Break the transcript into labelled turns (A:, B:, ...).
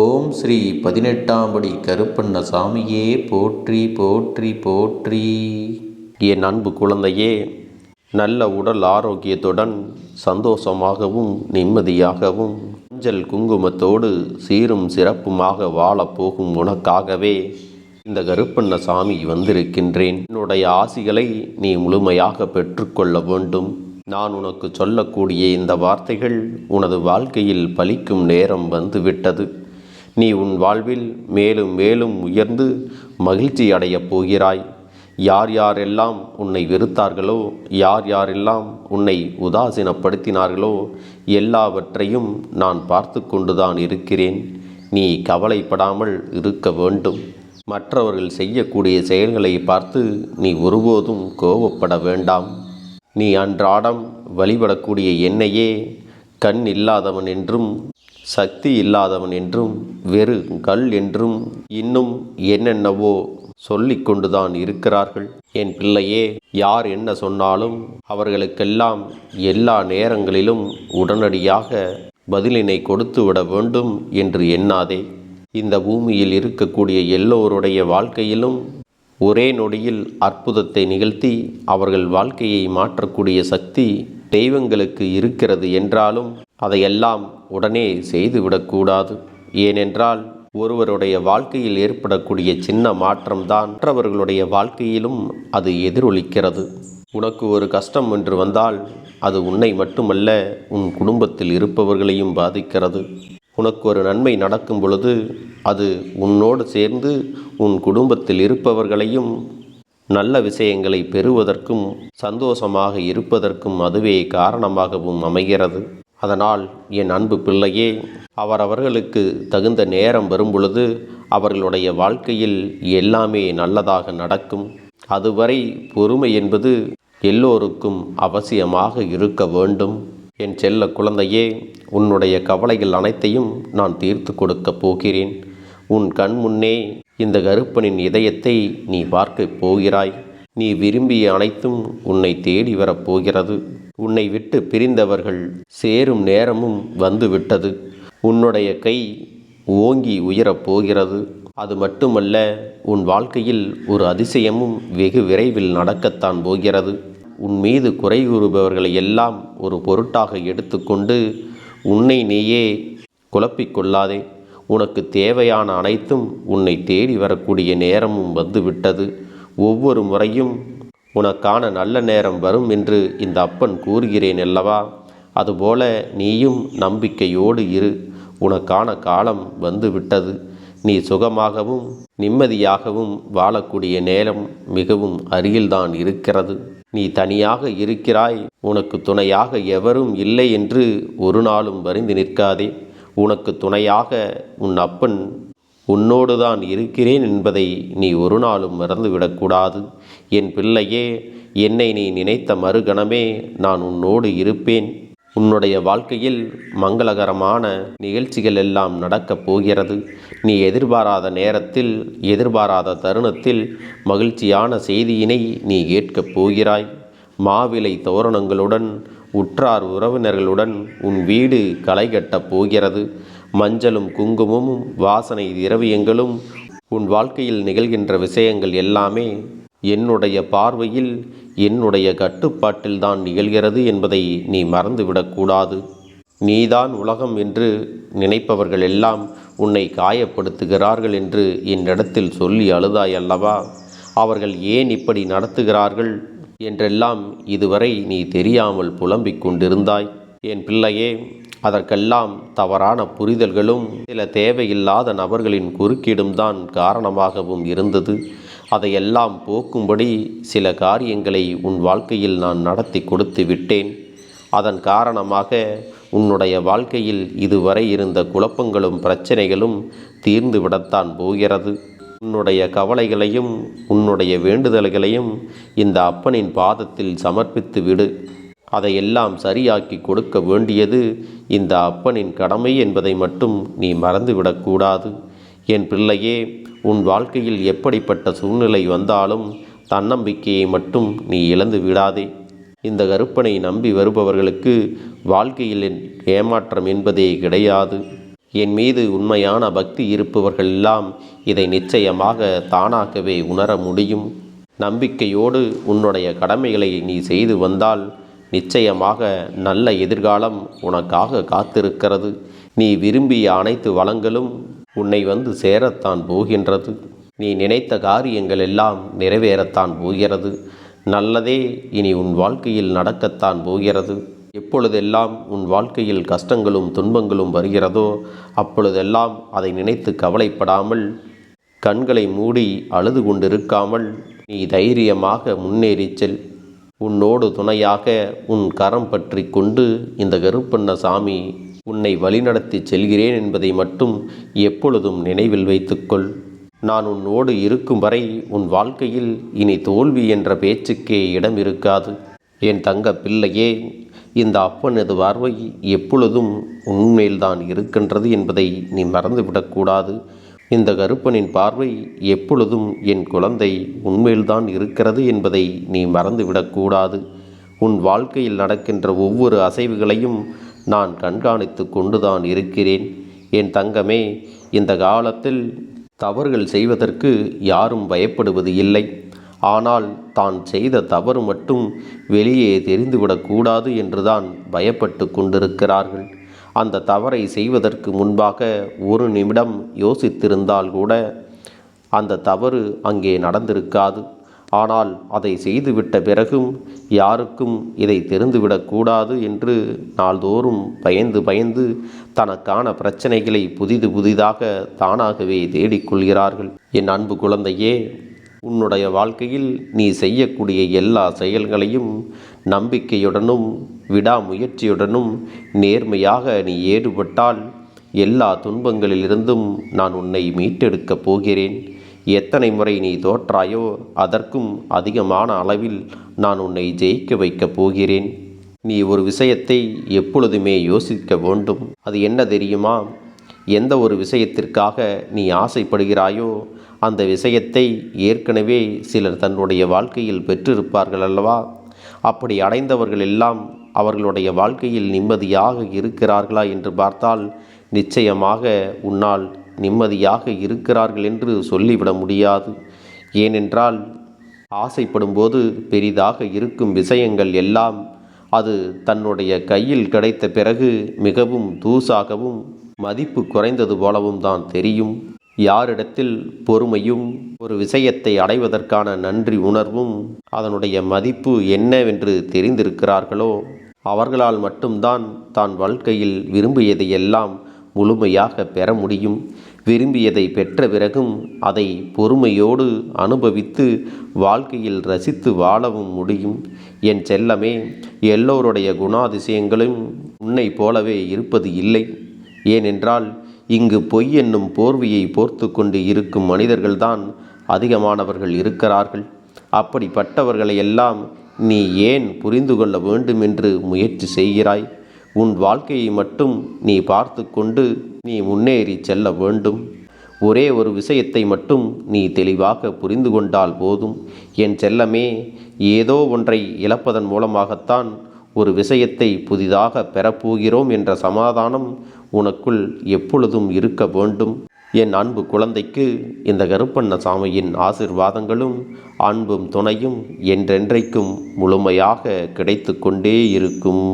A: ஓம் ஸ்ரீ பதினெட்டாம்படி கருப்பண்ண சாமியே போற்றி போற்றி போற்றி. என் அன்பு குழந்தையே நல்ல உடல் ஆரோக்கியத்துடன் சந்தோஷமாகவும் நிம்மதியாகவும் மஞ்சள் குங்குமத்தோடு சீரும் சிறப்புமாக வாழப்போகும் உனக்காகவே இந்த கருப்பண்ண சாமி வந்திருக்கின்றேன். என்னுடைய ஆசிகளை நீ முழுமையாக பெற்றுக்கொள்ள வேண்டும். நான் உனக்கு சொல்லக்கூடிய இந்த வார்த்தைகள் உனது வாழ்க்கையில் பலிக்கும் நேரம் வந்துவிட்டது. நீ உன் வாழ்வில் மேலும் மேலும் உயர்ந்து மகிழ்ச்சி அடையப் போகிறாய். யார் யாரெல்லாம் உன்னை வெறுத்தார்களோ யார் யாரெல்லாம் உன்னை உதாசீனப்படுத்தினார்களோ எல்லாவற்றையும் நான் பார்த்து கொண்டுதான் இருக்கிறேன். நீ கவலைப்படாமல் இருக்க வேண்டும். மற்றவர்கள் செய்யக்கூடிய செயல்களை பார்த்து நீ ஒருபோதும் கோபப்பட வேண்டாம். நீ அன்றாடம் வழிபடக்கூடிய என்னையே கண் இல்லாதவன் என்றும் சக்தி இல்லாதவன் என்றும் வெறு கல் என்றும் இன்னும் என்னென்னவோ சொல்லிக் கொண்டுதான் இருக்கிறார்கள். என் பிள்ளையே யார் என்ன சொன்னாலும் அவர்களுக்கெல்லாம் எல்லா நேரங்களிலும் உடனடியாக பதிலினை கொடுத்து விட வேண்டும் என்று எண்ணாதே. இந்த பூமியில் இருக்கக்கூடிய எல்லோருடைய வாழ்க்கையிலும் ஒரே நொடியில் அற்புதத்தை நிகழ்த்தி அவர்கள் வாழ்க்கையை மாற்றக்கூடிய சக்தி தெய்வங்களுக்கு இருக்கிறது என்றாலும் அதையெல்லாம் உடனே செய்துவிடக்கூடாது ஏனென்றால் ஒருவருடைய வாழ்க்கையில் ஏற்படக்கூடிய சின்ன மாற்றம்தான் மற்றவர்களுடைய வாழ்க்கையிலும் அது எதிரொலிக்கிறது. உனக்கு ஒரு கஷ்டம் என்று வந்தால் அது உன்னை மட்டுமல்ல உன் குடும்பத்தில் இருப்பவர்களையும் பாதிக்கிறது. உனக்கு ஒரு நன்மை நடக்கும் பொழுது அது உன்னோடு சேர்ந்து உன் குடும்பத்தில் இருப்பவர்களையும் நல்ல விஷயங்களை பெறுவதற்கும் சந்தோஷமாக இருப்பதற்கும் அதுவே காரணமாகவும் அமைகிறது. அதனால் என் அன்பு பிள்ளையே அவரவர்களுக்கு தகுந்த நேரம் வரும் பொழுது அவர்களுடைய வாழ்க்கையில் எல்லாமே நல்லதாக நடக்கும். அதுவரை பொறுமை என்பது எல்லோருக்கும் அவசியமாக இருக்க வேண்டும். என் செல்ல குழந்தையே உன்னுடைய கவலைகள் அனைத்தையும் நான் தீர்த்து கொடுக்கப் போகிறேன். உன் கண் முன்னே இந்த கருப்பனின் இதயத்தை நீ பார்க்கப் போகிறாய். நீ விரும்பிய அனைத்தும் உன்னை தேடி வரப்போகிறது உன்னை விட்டு பிரிந்தவர்கள் சேரும் நேரமும் வந்துவிட்டது உன்னுடைய கை ஓங்கி உயரப் போகிறது. அது மட்டுமல்ல உன் வாழ்க்கையில் ஒரு அதிசயமும் வெகு விரைவில் நடக்கத்தான் போகிறது. உன் மீது குறை கூறுபவர்களை எல்லாம் ஒரு பொருட்டாக எடுத்துக்கொண்டு உன்னை நீயே குழப்பிக் கொள்ளாதே. உனக்கு தேவையான அனைத்தும் உன்னை தேடி வரக்கூடிய நேரமும் வந்துவிட்டது. ஒவ்வொரு முறையும் உனக்கான நல்ல நேரம் வரும் என்று இந்த அப்பன் கூறுகிறேன் அல்லவா? அதுபோல நீயும் நம்பிக்கையோடு இரு. உனக்கான காலம் வந்துவிட்டது. நீ சுகமாகவும் நிம்மதியாகவும் வாழக்கூடிய நேரம் மிகவும் அருகில்தான் இருக்கிறது. நீ தனியாக இருக்கிறாய். உனக்கு துணையாக எவரும் இல்லை என்று ஒரு நாளும் வருந்தி நிற்காதே. உனக்கு துணையாக உன் அப்பன் உன்னோடு தான் இருக்கிறேன் என்பதை நீ ஒரு நாளும் மறந்துவிடக்கூடாது என் பிள்ளையே என்னை நீ நினைத்த மறுகணமே நான் உன்னோடு இருப்பேன். உன்னுடைய வாழ்க்கையில் மங்களகரமான நிகழ்ச்சிகள் எல்லாம் நடக்கப் போகிறது. நீ எதிர்பாராத நேரத்தில் எதிர்பாராத தருணத்தில் மகிழ்ச்சியான செய்தியினை நீ கேட்கப் போகிறாய். மாவிலை தோரணங்களுடன் உற்றார் உறவினர்களுடன் உன் வீடு களை கட்டப் போகிறது. மஞ்சளும் குங்குமமும் வாசனை திரவியங்களும் உன் வாழ்க்கையில் நிகழ்கின்ற விஷயங்கள் எல்லாமே என்னுடைய பார்வையில் என்னுடைய கட்டுப்பாட்டில்தான் நிகழ்கிறது என்பதை நீ மறந்துவிடக்கூடாது நீதான் உலகம் என்று நினைப்பவர்கள் எல்லாம் உன்னை காயப்படுத்துகிறார்கள் என்று என்னிடத்தில் சொல்லி அழுதாய் அல்லவா? அவர்கள் ஏன் இப்படி நடத்துகிறார்கள்? என்றெல்லாம் இதுவரை நீ தெரியாமல் புலம்பிக் கொண்டிருந்தாய். என் பிள்ளையே அதற்கெல்லாம் தவறான புரிதல்களும் சில தேவையில்லாத நபர்களின் குறுக்கீடும் தான் காரணமாகவும் இருந்தது. அதையெல்லாம் போக்கும்படி சில காரியங்களை உன் வாழ்க்கையில் நான் நடத்தி கொடுத்து விட்டேன். அதன் காரணமாக உன்னுடைய வாழ்க்கையில் இதுவரை இருந்த குழப்பங்களும் பிரச்சனைகளும் தீர்ந்து விடத்தான் போகிறது. உன்னுடைய கவலைகளையும் உன்னுடைய வேண்டுதல்களையும் இந்த அப்பனின் பாதத்தில் சமர்ப்பித்து விடு. அதையெல்லாம் சரியாக்கி கொடுக்க வேண்டியது இந்த அப்பனின் கடமை என்பதை மட்டும் நீ மறந்துவிடக்கூடாது என் பிள்ளையே உன் வாழ்க்கையில் எப்படிப்பட்ட சூழ்நிலை வந்தாலும் தன்னம்பிக்கையை மட்டும் நீ இழந்து விடாதே. இந்த கருப்பனை நம்பி வருபவர்களுக்கு வாழ்க்கையில் ஏமாற்றம் என்பதே கிடையாது. என் மீது உண்மையான பக்தி இருப்பவர்கள் எல்லாம் இதை நிச்சயமாக தானாகவே உணர முடியும். நம்பிக்கையோடு உன்னுடைய கடமைகளை நீ செய்து வந்தால் நிச்சயமாக நல்ல எதிர்காலம் உனக்காக காத்திருக்கிறது. நீ விரும்பிய அனைத்து வளங்களும் உன்னை வந்து சேரத்தான் போகின்றது. நீ நினைத்த காரியங்கள் எல்லாம் நிறைவேறத்தான் போகிறது. நல்லதே இனி உன் வாழ்க்கையில் நடக்கத்தான் போகிறது. எப்பொழுதெல்லாம் உன் வாழ்க்கையில் கஷ்டங்களும் துன்பங்களும் வருகிறதோ அப்பொழுதெல்லாம் அதை நினைத்து கவலைப்படாமல் கண்களை மூடி அழுது கொண்டிருக்காமல் நீ தைரியமாக முன்னேறிச் செல். உன்னோடு துணையாக உன் கரம் பற்றி கொண்டு இந்த கருப்பண்ண சாமி உன்னை வழிநடத்தி செல்கிறேன் என்பதை மட்டும் எப்பொழுதும் நினைவில் வைத்துக்கொள். நான் உன்னோடு இருக்கும் வரை உன் வாழ்க்கையில் இனி தோல்வி என்ற பேச்சுக்கே இடம் இருக்காது என் தங்க பிள்ளையே இந்த அப்பனது பார்வை எப்பொழுதும் உன்மேல்தான் இருக்கின்றது என்பதை நீ மறந்துவிடக்கூடாது இந்த கருப்பனின் பார்வை எப்பொழுதும் என் குழந்தை உன்மேல்தான் இருக்கிறது என்பதை நீ மறந்துவிடக்கூடாது உன் வாழ்க்கையில் நடக்கின்ற ஒவ்வொரு அசைவுகளையும் நான் கண்காணித்து கொண்டுதான் இருக்கிறேன். என் தங்கமே இந்த காலத்தில் தவறுகள் செய்வதற்கு யாரும் பயப்படுவது இல்லை. ஆனால் தான் செய்த தவறு மட்டும் வெளியே தெரிந்துவிடக்கூடாது என்றுதான் பயப்பட்டு கொண்டிருக்கிறார்கள். அந்த தவறை செய்வதற்கு முன்பாக ஒரு நிமிடம் யோசித்திருந்தால் கூட அந்த தவறு அங்கே நடந்திருக்காது. ஆனால் அதை செய்துவிட்ட பிறகும் யாருக்கும் இதை தெரிந்துவிடக்கூடாது என்று நாள்தோறும் பயந்து பயந்து தனக்கான பிரச்சனைகளை புதிது புதிதாக தானாகவே தேடிக்கொள்கிறார்கள் என் அன்பு குழந்தையே உன்னுடைய வாழ்க்கையில் நீ செய்யக்கூடிய எல்லா செயல்களையும் நம்பிக்கையுடனும் விடாமுயற்சியுடனும் நேர்மையாக நீ ஈடுபட்டால் எல்லா துன்பங்களிலிருந்தும் நான் உன்னை மீட்டெடுக்கப் போகிறேன். எத்தனை முறை நீ தோற்றாயோ அதற்கும் அதிகமான அளவில் நான் உன்னை ஜெயிக்க வைக்கப் போகிறேன். நீ ஒரு விஷயத்தை எப்பொழுதுமே யோசிக்க வேண்டும். அது என்ன தெரியுமா? எந்த ஒரு விஷயத்திற்காக நீ ஆசைப்படுகிறாயோ அந்த விஷயத்தை ஏற்கனவே சிலர் தன்னுடைய வாழ்க்கையில் பெற்றிருப்பார்கள் அல்லவா? அப்படி அடைந்தவர்கள் எல்லாம் அவர்களுடைய வாழ்க்கையில் நிம்மதியாக இருக்கிறார்களா என்று பார்த்தால் நிச்சயமாக உன்னால் நிம்மதியாக இருக்கிறார்கள் என்று சொல்லிவிட முடியாது. ஏனென்றால் ஆசைப்படும்போது பெரிதாக இருக்கும் விஷயங்கள் எல்லாம் அது தன்னுடைய கையில் கிடைத்த பிறகு மிகவும் தூசாகவும் மதிப்பு குறைந்தது போலவும் தான் தெரியும். யாரிடத்தில் பொறுமையும் ஒரு விஷயத்தை அடைவதற்கான நன்றி உணர்வும் அதனுடைய மதிப்பு என்னவென்று தெரிந்திருக்கிறார்களோ அவர்களால் மட்டும்தான் தான் வாழ்க்கையில் விரும்பியதையெல்லாம் முழுமையாக பெற முடியும். விரும்பியதை பெற்ற பிறகும் அதை பொறுமையோடு அனுபவித்து வாழ்க்கையில் ரசித்து வாழவும் முடியும். என் செல்லமே எல்லோருடைய குணாதிசயங்களும் உன்னை போலவே இருப்பது இல்லை. ஏனென்றால் இங்கு பொய் என்னும் போர்வையை போர்த்து கொண்டு இருக்கும் மனிதர்கள்தான் அதிகமானவர்கள் இருக்கிறார்கள். அப்படிப்பட்டவர்களை எல்லாம் நீ ஏன் புரிந்து கொள்ள வேண்டும் என்று முயற்சி செய்கிறாய்? உன் வாழ்க்கையை மட்டும் நீ பார்த்து கொண்டு நீ முன்னேறி செல்ல வேண்டும். ஒரே ஒரு விஷயத்தை மட்டும் நீ தெளிவாக புரிந்து கொண்டால் போதும். என் செல்லமே ஏதோ ஒன்றை இழப்பதன் மூலமாகத்தான் ஒரு விஷயத்தை புதிதாக பெறப்போகிறோம் என்ற சமாதானம் உனக்குள் எப்பொழுதும் இருக்க வேண்டும். என் அன்பு குழந்தைக்கு இந்த கருப்பண்ண சாமியின் ஆசிர்வாதங்களும் அன்பும் துணையும் என்றென்றைக்கும் முழுமையாக கிடைத்து கொண்டே இருக்கும்.